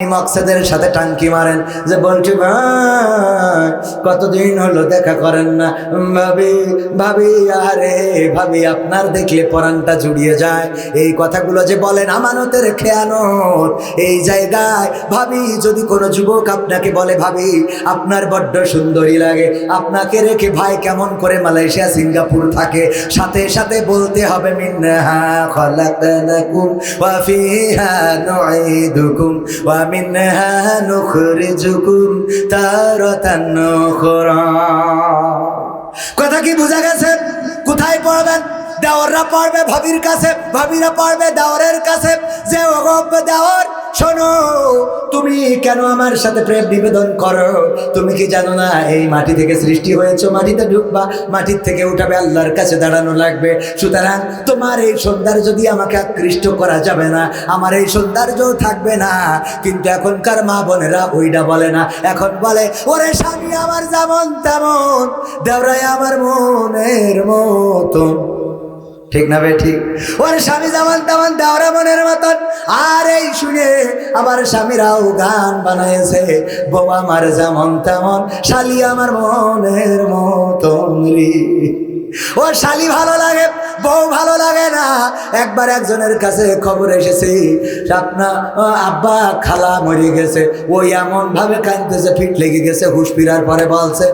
মকসেদের সাথে টাঙ্কি মারেন যে, বলছি ভাই, কতদিন হলো দেখা করেন না? ভাবি ভাবি, আরে ভাবি, আপনার দেখলে পরানটা জুড়িয়ে যায়। এই কথাগুলো যে বলেন আমানতের খেয়ানত। এই জায়গায় ভাবি, যদি কোনো যুবক আপনাকে বলে, ভাবি, আপনার বড্ড সুন্দরী লাগে, আপনাকে রেখে ভাই কেমন করে মালয়েশিয়া, সিঙ্গাপুর থাকে, সাথে সাথে বলতে হবে মিন্নাহা নুঈদুকুম ওয়া মিনহা নুখরিজুকুম তারাতান নুখরা। কথা কি বোঝা গেছে? কোথায় পড়বেন? দেওয়াররা পড়বে ভাবির কাছে, ভাবিরা পড়বে দেওয়ারের কাছে। যে ওগব দেওয়ার শোনো, তুমি কেন আমার সাথে প্রেম নিবেদন করো? তুমি কি জানো না, এই মাটি থেকে সৃষ্টি হয়েছে, মাটিতে ঢুকবা মাটির থেকে উঠাবে, আল্লাহর কাছে দাঁড়ানো লাগবে। সুতরাং তোমার এই সৌন্দর্য যদি আমাকে আকৃষ্ট করা যাবে না, আমার এই সৌন্দর্য থাকবে না। কিন্তু এখনকার মা বোনেরা ওইটা বলে না, এখন বলে, ওরে স্বামী, আমার যেমন তেমন, দেওরাই আমার মনের মতন। ঠিক না বে, ঠিক? ওর স্বামী যেমন তেমন দেওয়ারা মনের মতন। আর এই শুনে আমার স্বামীরাও গান বানাইছে বউ আমার যেমন তেমন, শালি আমার মনের মতন রে। ও শালি ভালো লাগে, বউ ভালো লাগে না। একবার একজনের কাছে খবর এসেছে আপনার আব্বা খালা মরে গেছে ওই এমন ভাবে কাঁদতেছে, ফিট লেগে গেছে, হুশ ফিরার পরে বলছে,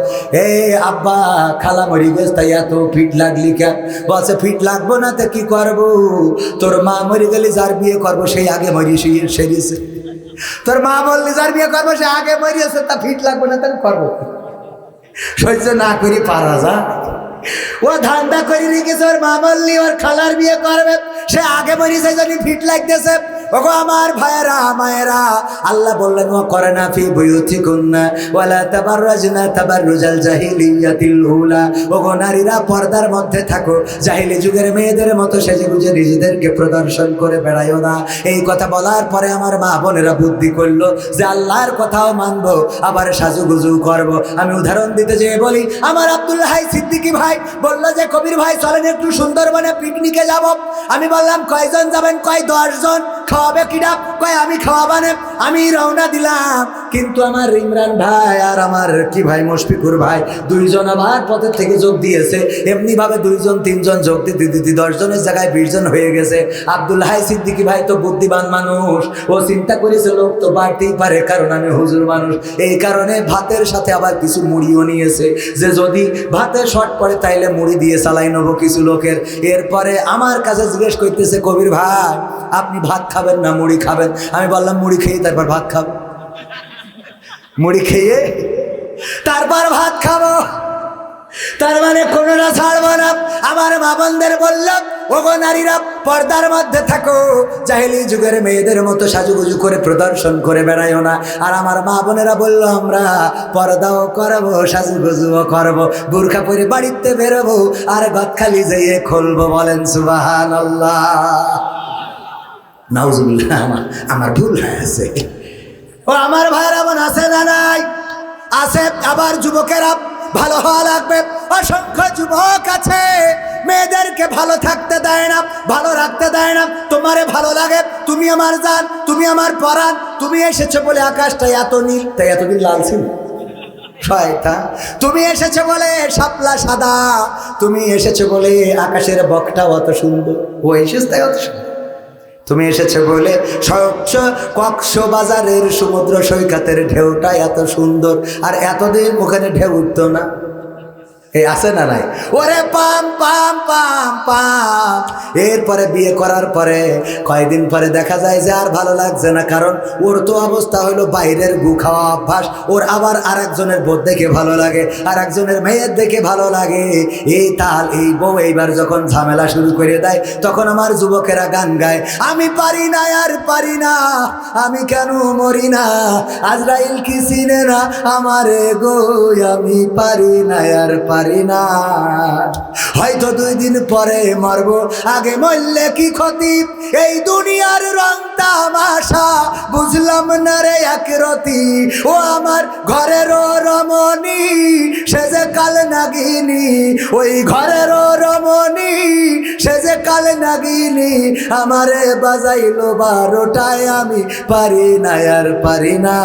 এ আব্বা খালা মরে গেছে, তাই এত ফিট লাগলি কেন? বলছে, ফিট লাগবো না তো কি করব? তোর মা মরে গেলে যার বিয়ে করব সেই আগে মরি সেরিয়েছে তোর মা বললি যার বিয়ে করব, সে আগে মরিয়েছে, তা ফিট লাগবো না তাহলে করব সহ্য না করি, পারা যা ও ধান্দা করে রেখেছে ওর মা বললি ওর খালার বিয়ে করবে। সে আগে মরিছে জানি ফিট লাগতেছে। ওগো আমার ভাইয়েরা, মায়েরা, আল্লাহ বললেন, ও করে না ফি ওয়ালা জাহিলিয়াতিল ওগো নারীরা পর্দার মধ্যে থাকো। জাহিলি যুগের মেয়েদের মতো সেজে গুজে নিজেদেরকে প্রদর্শন করে না। এই কথা বলার পরে আমার মা বোনেরা বুদ্ধি করল যে আল্লাহর কথাও মানবো, আবার সাজুগুজু করব। আমি উদাহরণ দিতে যেয়ে বলি, আমার আব্দুল হাই সিদ্দিকি ভাই বলল যে, কবির ভাই, চলেন একটু সুন্দরবনে পিকনিকে যাব। আমি বললাম, কয়জন যাবেন? কয় দশজন। খাওয়াবে কিনা কয়, আমি খাওয়াবানে আমি রওনা দিলাম। কিন্তু আমার ইমরান ভাই আর আমার কি ভাই, মুশফিকুর ভাই, দুইজন আবার পথের থেকে যোগ দিয়েছে। এমনি ভাবে দুইজন, তিনজন যোগ দিতে দিতে দশজনের জায়গায় বিশ জন হয়ে গেছে। আব্দুল হাই সিদ্দিকি ভাই তো বুদ্ধিমান মানুষ, ও চিন্তা করেছে, লোক তো বাড়তেই পারে, কারণ আমি হুজুর মানুষ। এই কারণে ভাতের সাথে আবার কিছু মুড়িও নিয়েছে। যে যদি ভাতে শর্ট পড়ে, তাইলে মুড়ি দিয়ে চালাই নেব কিছু লোকের। এরপরে আমার কাছে জিজ্ঞেস করতেছে, কবির ভাই, আপনি ভাত খাবেন না, মুড়ি খাবেন? আমি বললাম, মুড়ি খেয়ে তারপর ভাত খাব। মুড়ি খেয়ে তারপর ভাত খাব। তার মানে কোনোটা ছাড়বো না। আমার মা বোনদের বললাম, ওগো নারীরা, পর্দার মধ্যে থাকো। জাহেলি যুগের মেয়েদের মতো সাজুগুজু করে প্রদর্শন করে বেড়াইও না। আর আমার মা বোনেরা বলল, আমরা পর্দাও করব, সাজুগুজুও করব, বুর্খা পরে বাড়িতে বেরোবো আর গদখালি যেয়ে খুলবো। বলেন সুবাহান আল্লাহ নাউজুবিল্লাহ, আমার ভুল হয়ে আছে ও আমার ভাইয়ের এমন আছে না নাই? আছে, আবার যুবকেরা ভালো হওয়া লাগবে। অসংখ্য যুবক আছে, মেয়েদেরকে ভালো থাকতে দেয় না, ভালো রাখতে দেয় না। তোমারে ভালো লাগে, তুমি আমার জান, তুমি আমার পরাণ, তুমি এসেছ বলে আকাশটা এত নীল, তাই এতদিন লাল ছিল? তুমি এসেছ বলে শাপলা সাদা, তুমি এসেছ বলে আকাশের বকটা অত সুন্দর। ও এসেছে তাই অত সুন্দর। তুমি এসেছ বলে কক্সবাজারের সমুদ্র সৈকতের ঢেউটা এত সুন্দর আর এতদিন ওখানে ঢেউ উঠতো না। এই আছে না নাই? ওরে পাম পাম পাম এরপরে বিয়ে করার পরে পরে দেখা যায় যে আর ভালো লাগছে না, কারণ ওর তো অবস্থা হলো বাইরের গু খাওয়া অভ্যাস, ওর আবার আর একজনের বোধ দেখে ভালো লাগে আর একজনের মেয়ের দেখে ভালো লাগে। এই তাল, এই বউ এইবার যখন ঝামেলা শুরু করে দেয়, তখন আমার যুবকেরা গান গায়, আমি পারি না, আর পারি না, আমি কেন মরি না? আজরাইল কি চিনে না আমার গো, আমি পারি না, আর পারি না। হয়তো দুই দিন পরে মরব। আগে মরলে কি ক্ষতি? এই দুনিয়ার রং তামাশা, বুঝলাম না রে এক রতি। ও আমার ঘরের রমণী, সে যে কাল নাগিনী। ওই ঘরের রমণী, সে যে কাল নাগিনী। আমারে বাজাইলো বারোটায়, আমি পারি না, আর পারি না।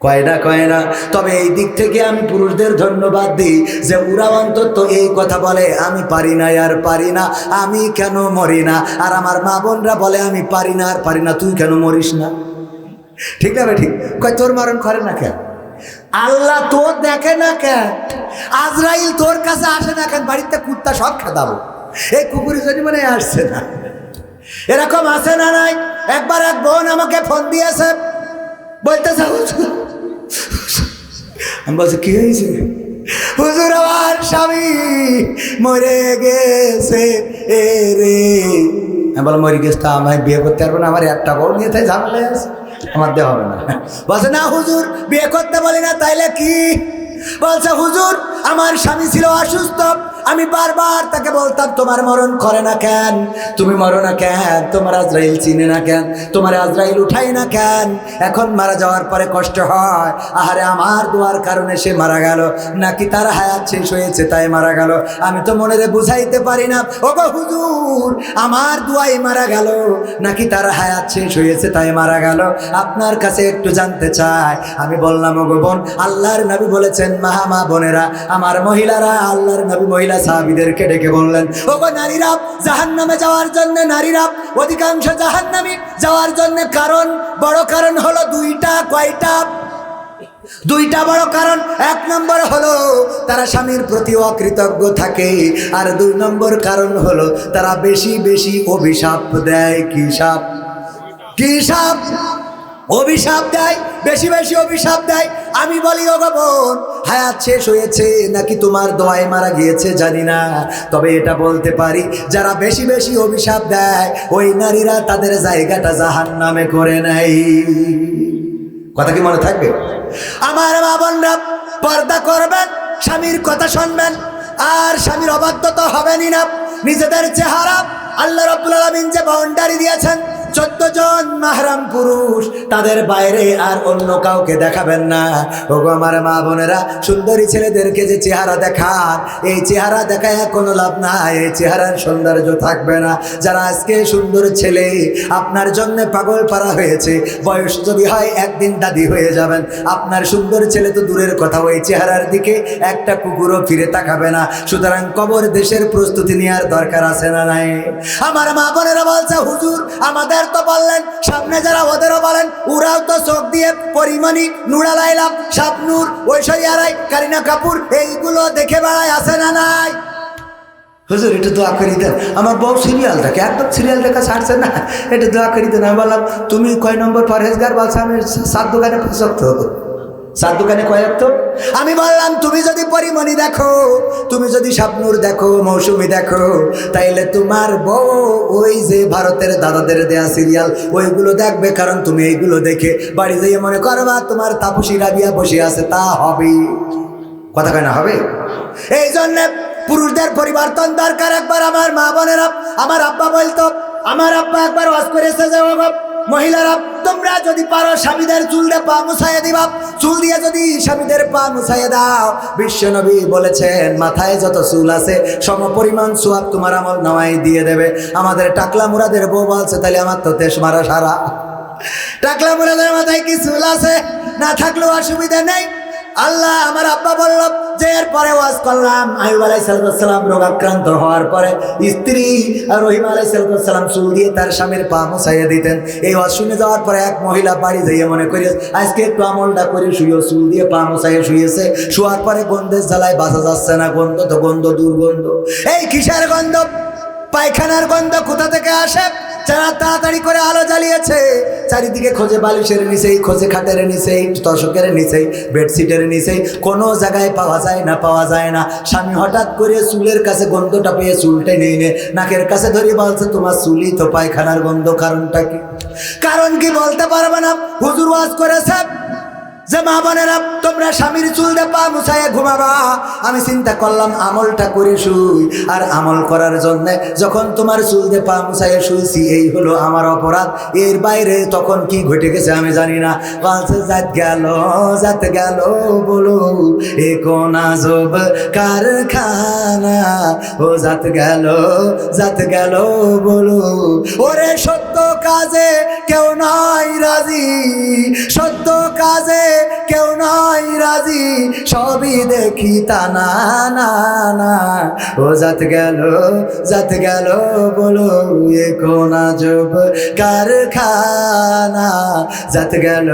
কয় না কয় না। তবে এই দিক থেকে আমি পুরুষদের ধন্যবাদ দিই যে ওরা অন্তত এই কথা বলে, আমি পারি না, আর পারি না, আমি কেন মরি না? আর আমার মা বোনরা বলে, আমি পারি না, আর পারি না, তুই কেন মরিস না? ঠিক না ঠিক? কয়, তোর মরণ করে না কেন? আল্লাহ তোর দেখে না কেন? আজরাইল তোর কাছে আসে না কেন? বাড়িতে কুত্তা সব খেদাবো। এই কুকুরের জন্য মানে আসছে না। এরকম আছে না নাই? একবার এক বোন আমাকে ফোন দিয়েছে বলতেছে, হুজুর, আমি বলছি, কি হয়েছে? হুজুর, আমার স্বামী মরে গেছে এ রে। আমি বললাম, মরে গেছে তা আমি বিয়ে করতে পারব না, আমার একটা বউ নিয়ে তাই ঝামেলা আছে, আমার দেওয়া হবে না। বলছে, না হুজুর, বিয়ে করতে বলি না, তাইলে কি? বলছে, হুজুর, আমার স্বামী ছিল অসুস্থ আমি বারবার তাকে বলতাম, তোমার মরণ করে না কেন? তুমি মরো না কেন? তোমার আজরাইল চিনে না কেন? তোমার আজরাইল উঠাই না কেন? এখন মারা যাওয়ার পরে কষ্ট হয়। আহারে, আমার দোয়ার কারণে সে মারা গেল। নাকি তার হায়াত শেষ হয়েছে, তাই মারা গেল। আমি তো মনে বুঝাইতে পারি না। ও হুজুর, আমার দোয়াই মারা গেল। নাকি তার হায়াত শেষ হয়েছে, তাই মারা গেল? আপনার কাছে একটু জানতে চাই। আমি বললাম ও বোন, আল্লাহর নবী বলেছেন মাহামা বোনেরা, আমার মহিলারা, আল্লাহর নবী মহিলা সাহাবিদেরকে ডেকে বললেন ও গো নারীরা জাহান নামে যাওয়ার জন্য নারীরা অধিকাংশ জাহান নামে যাওয়ার জন্য কারণ, বড় কারণ হলো দুইটা, কয়টা? দুইটা বড় কারণ, এক নম্বর হলো তারা স্বামীর প্রতি অকৃতজ্ঞ থাকে, আর দুই নম্বর কারণ হলো তারা বেশি বেশি অভিশাপ দেয়, কি সাপ? কি সাপ? অভিশাপ দেয়, বেশি বেশি অভিশাপ দেয়। আমি বলি ও গো বোন, হায়াত শেষ হয়েছে, নাকি তোমার দোয়ায় মারা গিয়েছে, জানি না। তবে এটা বলতে পারি, যারা বেশি বেশি অভিশাপ দেয়, ওই নারীরা তাদের জায়গাটা জাহান নামে করে নেয়। কথা কি মনে থাকবে? আমার মা বোনরা পর্দা করবেন, স্বামীর কথা শুনবেন, আর স্বামীর অবাধ্য তো হবেনই না। নিজেদের চেহারা আল্লাহ রব্বুল আলমিন যে বাউন্ডারি দিয়েছেন চোদ্দ জন মাহরাম পুরুষ, তাদের বাইরে আর অন্য কাউকে দেখাবেন না। ওগো আমার মা বোনেরা, সুন্দরী ছেলেদেরকে যে চেহারা দেখান, এই চেহারা দেখায় কোনো লাভ নাই। এই চেহারার সৌন্দর্য থাকবে না। যারা আজকে সুন্দর ছেলে, আপনার জন্য পাগল পারা হয়েছে, বয়স যদি হয় একদিন দাদি হয়ে যাবেন। আপনার সুন্দর ছেলে তো দূরের কথা, ওই চেহারার দিকে একটা কুকুরও ফিরে তাকাবে না। সুতরাং কবর দেশের প্রস্তুতি নেওয়ার দরকার আছে না নাই? আমার মা বোনেরা বলছে, হুজুর, আমাদের তো বললেন, সামনে যারা ওদেরও বলেন, ওরাও তো চোখ দিয়ে পরিমণি নুড়া লাইলাম শাবনুর ঐশ্বরিয়া রায় কারিনা কাপুর, এইগুলো দেখে বেড়ায় আসে না নাই? হুজুর এটা দোয়া করি দেন। আমার বউ সিরিয়াল দেখে, একদম সিরিয়াল দেখা ছাড়ছে না। এটা দোয়া করি দেন। আমি বললাম, তুমি কয় নম্বর পরহেজগার বলছো? আমি সাত দোকানে ফসক্ত সাত দোকানে কয়েক তো আমি বললাম, তুমি যদি পরিমণি দেখো, তুমি যদি স্বপ্নুর দেখো, মৌসুমি দেখো, তাইলে তোমার বউ ওই যে ভারতের দাদাদের দেয়া সিরিয়াল, ওইগুলো দেখবে, কারণ তুমি এইগুলো দেখে বাড়ি যেয়ে মনে করবা তোমার তাপসী রাবিয়া বসে আছে, তা হবে। কথা কয় না, হবে? এই জন্যে পুরুষদের পরিবর্তন দরকার একবার আমার মা বোনেরা, আমার আব্বা বলতো, আমার আব্বা একবার ওয়াজ করেছে যে মহিলারা, তোমরা যদি পারো স্বামীদের চুল দিয়ে পা মুছাইয়া দিবা। চুল দিয়ে যদি স্বামীদের পা মুছাইয়া দাও বিশ্বনবী বলেছেন, মাথায় যত চুল আছে সম পরিমাণ সোয়াব তোমার আমল নামাই দিয়ে দেবে। আমাদের টাকলা মুরাদের বউ বলছে তাহলে আমার তো তেস মারা সারা। টাকলা মুরাদের মাথায় কি চুল আছে? না থাকলেও অসুবিধা নেই। আল্লাহ আমার আব্বা বলল যে এরপরে ওয়াজ করলাম আয়ুব সালাম রোগাক্রান্ত হওয়ার পরে স্ত্রী আর রহিম আলাই সালাম চুল দিয়ে তার স্বামীর পা মুছাইয়া দিতেন। এই ওয়াজ শুনে যাওয়ার পরে এক মহিলা বাড়ি যাইয়ে মনে করি আজকে একটু আমলটা করে শুয়ে চুল দিয়ে পা মুছাইয়া শুয়েছে শোয়ার পরে গন্ধের জ্বালায় বাঁচা যাচ্ছে না, গন্ধ তো গন্ধ, দুর্গন্ধ। এই কিসের গন্ধ? পায়খানার গন্ধ কোথা থেকে আসে? যারা তাড়াতাড়ি করে আলো জ্বালিয়েছে, চারিদিকে খোঁজে বালিশের নিচেই, খোঁজে খাটের নিচেই তশকের নিচেই, বেডশিটের নিচেই, কোনো জায়গায় পাওয়া যায় না, পাওয়া যায় না। স্বামী হঠাৎ করে চুলের কাছে গন্ধটা পেয়ে চুলটে নেই নে। নাকের কাছে ধরে বলছে, তোমার চুলই তো পায়খানার গন্ধ, কারণটা কি? কারণ কি বলতে পারবে না? হুজুর ওয়াজ করেছে যে মা বোনেরা, তোমরা স্বামীর চুল দে পা মুছাইয়া ঘুমাবা। আমি চিন্তা করলাম, আমলটা করে শুই। আর আমল করার জন্য যখন তোমার চুল দিয়ে পা মুছাইয়া শুইছি, এই হলো আমার অপরাধ। এর বাইরে তখন কি ঘটে গেছে আমি জানি না। বলছে জাত গেল জাত গেল, বলো, এ কোন আজব কারখানা? ও জাত গেল জাত গেল, বলো, ওরে সত্য কাজে কেউ নাই রাজি, সত্য কাজে কেউ নাই রাজি, সবই দেখি তা না না না। ও জাত গেল জাত গেল বলো, এ কোন আজব কারখানা। জাত গেল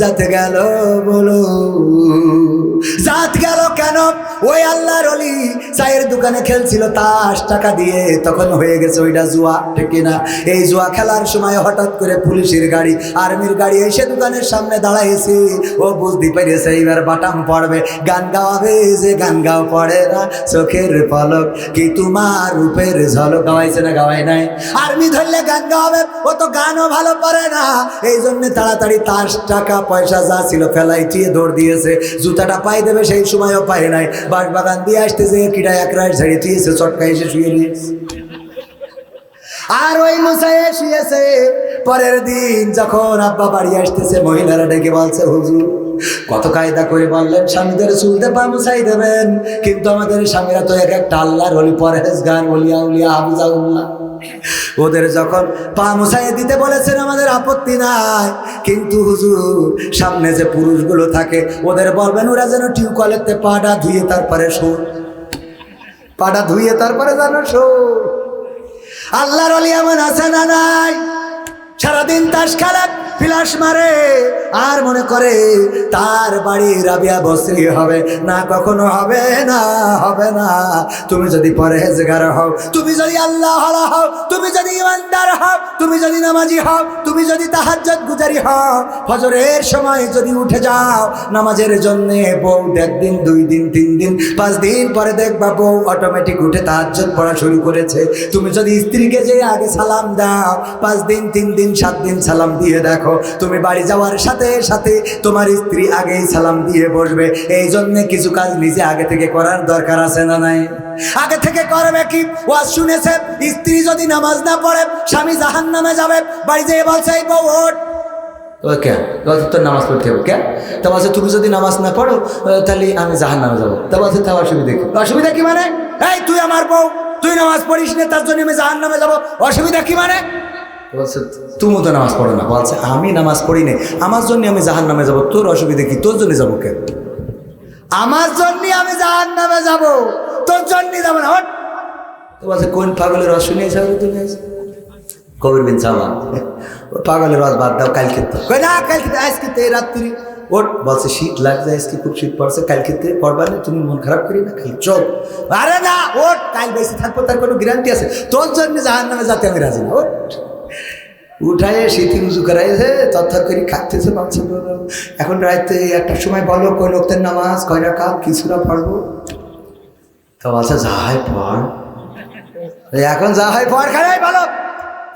জাত গেল বলো জাত গেল কেন? ওই আল্লাহর অলি চায়ের দোকানে খেলছিল, তাস টাকা দিয়ে। তখন হয়ে গেছে ওইটা জুয়া, ঠিক না এই জুয়া খেলার সময় হঠাৎ করে পুলিশের গাড়ি, আর্মির গাড়ি এসে দোকানের সামনে দাঁড়াইছে। ও বুঝতে পেরেছে এইবার বাটাম পড়বে। গান গাওয়াবে যে গান গাও পড়ে না চোখের পলক। কি তোমার রূপের ঝলক? গাওয়াইছে না গাওয়াই নাই? আর্মি ধরলে গান গাওয়াবে, ও তো গানও ভালো পারে না। এই জন্য তাড়াতাড়ি তাস, টাকা, পয়সা যা ছিল ফেলাই চিয়ে দৌড় দিয়েছে। জুতাটা পাই দেবে সেই সময়ও পায় নাই। বাস বাগান দিয়ে আসতেছে কিটা এক রাইট ঝাড়িয়ে দিয়েছে চটকা এসে শুয়ে নিয়েছে আর ওই মুসাইয়ে শুয়েছে। পরের দিন যখন আব্বা বাড়ি আসতেছে, মহিলারা ডেকে বলছে, হুজুর, কত কায়দা করে বললেন, স্বামীদের চুলতে পা মুসাই দেবেন। কিন্তু আমাদের স্বামীরা তো এক একটা আল্লাহর হলি পরেজ গান হলিয়া উলিয়া উলিয়া হাফিজাউল্লাহ। ওদের যখন পা মুসাইয়ে দিতে বলেছেন, আমাদের আপত্তি নাই। কিন্তু হুজুর, সামনে যে পুরুষগুলো থাকে, ওদের বলবেন, ওরা যেন টিউকলেতে পাটা ধুয়ে তারপরে শোন। পাটা ধুয়ে তারপরে যেন শোন। আল্লাহর অলি এমন আছে না নাই? সারাদিন তাস খেলা ফিলাস মারে, আর মনে করে তার বাড়ি রাবিয়া বসরি হবে। না, কখনো হবে না হবে না। তুমি যদি পরেজগার হও, তুমি যদি আল্লাহ হও, তুমি যদি ইমানদার হও, তুমি যদি নামাজি হও, তুমি যদি তাহাজ্জত গুজারি হও, ফজরের সময় যদি উঠে যাও, নামাজের জন্য বউ একদিন দুই দিন, তিন দিন, পাঁচ দিন পরে দেখবা বউ অটোমেটিক উঠে তাহাজ্জত পড়া শুরু করেছে। তুমি যদি স্ত্রীকে যে আগে সালাম দাও, পাঁচ দিন, তিন দিন, সাত দিন সালাম দিয়ে দেখো তুমি বাড়ি যাওয়ার সাথে সাথে তোমার স্ত্রী আগেই সালাম দিয়ে বসবে। এই জন্য কিছু কাজ নিজে আগে থেকে করার দরকার আছে না নাই? আগে থেকে করবে কি? ওয়াজ শুনেছে, স্ত্রী যদি নামাজ না পড়ে, স্বামী জাহান নামে যাবে। বাড়ি যেয়ে বলছে বউ, ওঠ। ওকে তোর নামাজ পড়তে হবে। কে? তা বলছে, তুমি যদি নামাজ না পড়ো তাহলে আমি জাহান নামে যাব। তা বলছে অসুবিধা কি? অসুবিধা কি মানে? এই, তুই আমার বউ, তুই নামাজ পড়িস না, তার জন্য আমি জাহান নামে যাব। অসুবিধা কি মানে? বলছে তুমি তো নামাজ পড়ো না। বলছে, আমি নামাজ পড়ি না আমার জন্য আমি জাহান নামে যাব। তোর অসুবিধা কি? তোর জন্য যাব কেন আমার জন্য আমি জাহান নামে যাব। তোর জন্য যাব না। হট! তো বলছে, কোন পাগলের রস শুনে যাবে তুমি? কবির বিন সালমান পাগলের রস বাদ দাও, কালকে তো। না, কালকে আজকে তো এই রাত্রি। ওট বলছে, শীত লাগছে আজকে খুব শীত পড়ছে, কালকে তো পড়বা না, তুমি মন খারাপ করি না, খালি চোখ। আরে না ওট কাল বেশি থাকব, তার কোনো গ্যারান্টি আছে। তোর জন্য জাহান নামে যাতে আমি রাজি না ওট উঠায় শীতি উজু করাইছে তথা করে খাচ্ছে বাচ্চা এখন রাইতে একটা সময় বলো কই লোকদের নামাজ, কয় রাখা কিছুটা পড়ব? তো বলছে, যা হয় পড়। এখন যা হয় পড় খারাই ভালো।